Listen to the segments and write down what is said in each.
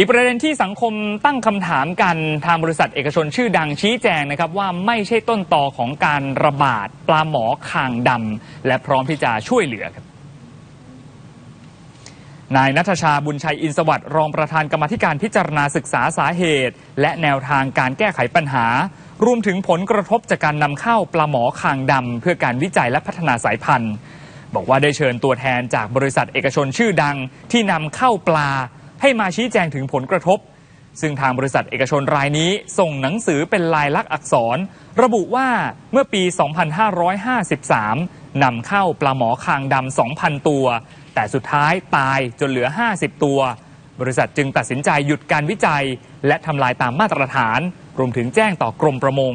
อีกประเด็นที่สังคมตั้งคำถามกันทางบริษัทเอกชนชื่อดังชี้แจงนะครับ ว่าไม่ใช่ต้นต่อของการระบาดปลาหมอคางดำและพร้อมที่จะช่วยเหลือครับนายนัทชาบุญชัยอินสวัสดิ์รองประธานกรรมธิการพิจารณาศึกษาสาเหตุ และแนวทางการแก้ไขปัญหา รวมถึงผลกระทบจากการนำเข้าปลาหมอคางดำเพื่อการวิจัยและพัฒนาสายพันธุ์ บอกว่าได้เชิญตัวแทนจากบริษัทเอกชนชื่อดังที่นำเข้าปลา ให้มาชี้แจงถึงผลกระทบ ซึ่งทางบริษัทเอกชนรายนี้ส่งหนังสือเป็นลายลักษณ์อักษร ระบุว่าเมื่อปี 2553นำเข้าปลาหมอคางดำ 2,000 ตัว แต่สุดท้ายตายจนเหลือ 50 ตัว บริษัทจึงตัดสินใจหยุดการวิจัย และทำลายตามมาตรฐาน รวมถึงแจ้งต่อกรมประมง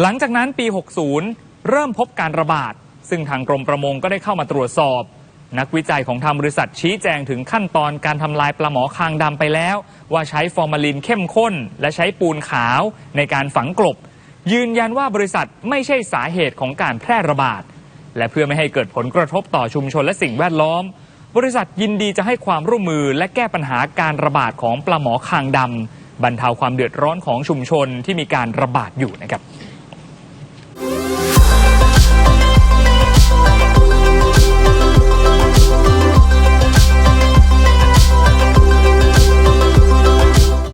หลังจากนั้นปี 60 เริ่มพบการระบาด ซึ่งทางกรมประมงก็ได้เข้ามาตรวจสอบ นักวิจัยของทางบริษัทชี้แจงถึงขั้นตอนการทำลายปลาหมอคางดำไปแล้ว ว่าใช้ฟอร์มาลินเข้มข้น และใช้ปูนขาวในการฝังกลบ ยืนยันว่าบริษัทไม่ใช่สาเหตุของการแพร่ระบาด และเพื่อไม่ให้เกิดผลกระทบต่อชุมชนและสิ่งแวดล้อม บริษัทยินดีจะให้ความร่วมมือและแก้ปัญหาการระบาดของปลาหมอคางดำบรรเทาความเดือดร้อนของชุมชนที่มีการระบาดอยู่นะครับ